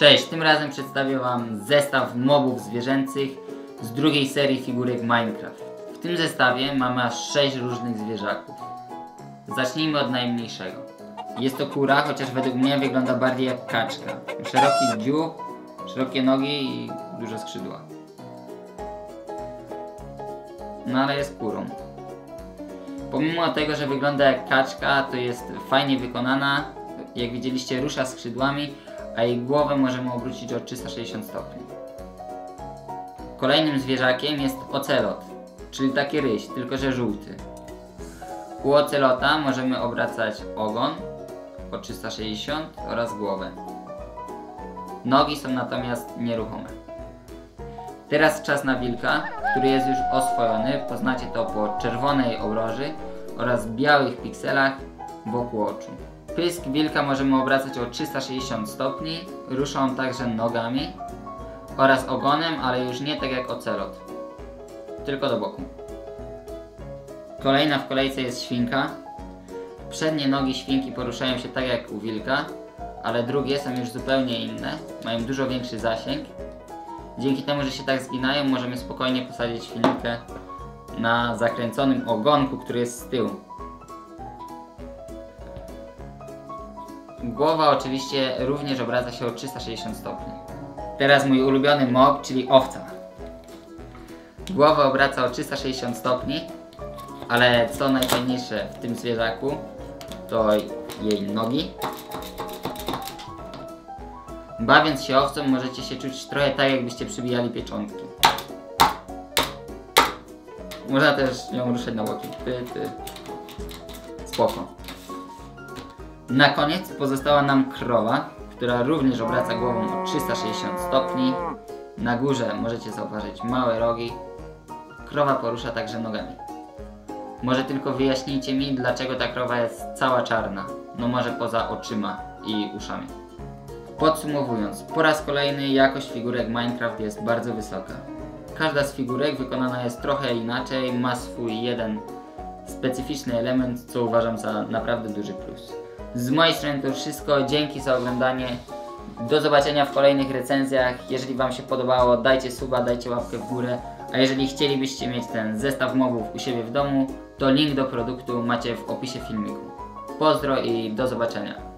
Cześć, tym razem przedstawię Wam zestaw mobów zwierzęcych z drugiej serii figurek Minecraft. W tym zestawie mamy aż 6 różnych zwierzaków. Zacznijmy od najmniejszego. Jest to kura, chociaż według mnie wygląda bardziej jak kaczka. Szeroki dziób, szerokie nogi i duże skrzydła. No ale jest kurą. Pomimo tego, że wygląda jak kaczka, to jest fajnie wykonana. Jak widzieliście, rusza skrzydłami, a jej głowę możemy obrócić o 360 stopni. Kolejnym zwierzakiem jest ocelot, czyli taki ryś, tylko że żółty. U ocelota możemy obracać ogon o 360 oraz głowę. Nogi są natomiast nieruchome. Teraz czas na wilka, który jest już oswojony. Poznacie to po czerwonej obroży oraz białych pikselach wokół oczu. Pysk wilka możemy obracać o 360 stopni, rusza on także nogami oraz ogonem, ale już nie tak jak ocelot, tylko do boku. Kolejna w kolejce jest świnka. Przednie nogi świnki poruszają się tak jak u wilka, ale drugie są już zupełnie inne, mają dużo większy zasięg. Dzięki temu, że się tak zginają, możemy spokojnie posadzić świnkę na zakręconym ogonku, który jest z tyłu. Głowa oczywiście również obraca się o 360 stopni. Teraz mój ulubiony mob, czyli owca. Głowę obraca o 360 stopni, ale co najfajniejsze w tym zwierzaku, to jej nogi. Bawiąc się owcą możecie się czuć trochę tak jakbyście przybijali pieczątki. Można też ją ruszać na boki. Ty, ty. Spoko. Na koniec pozostała nam krowa, która również obraca głową o 360 stopni. Na górze możecie zauważyć małe rogi. Krowa porusza także nogami. Może tylko wyjaśnijcie mi, dlaczego ta krowa jest cała czarna. No może poza oczyma i uszami. Podsumowując, po raz kolejny jakość figurek Minecraft jest bardzo wysoka. Każda z figurek wykonana jest trochę inaczej, ma swój jeden specyficzny element, co uważam za naprawdę duży plus. Z mojej strony to wszystko, dzięki za oglądanie. Do zobaczenia w kolejnych recenzjach. Jeżeli Wam się podobało, dajcie suba, dajcie łapkę w górę. A jeżeli chcielibyście mieć ten zestaw mobów u siebie w domu, to link do produktu macie w opisie filmiku. Pozdro i do zobaczenia.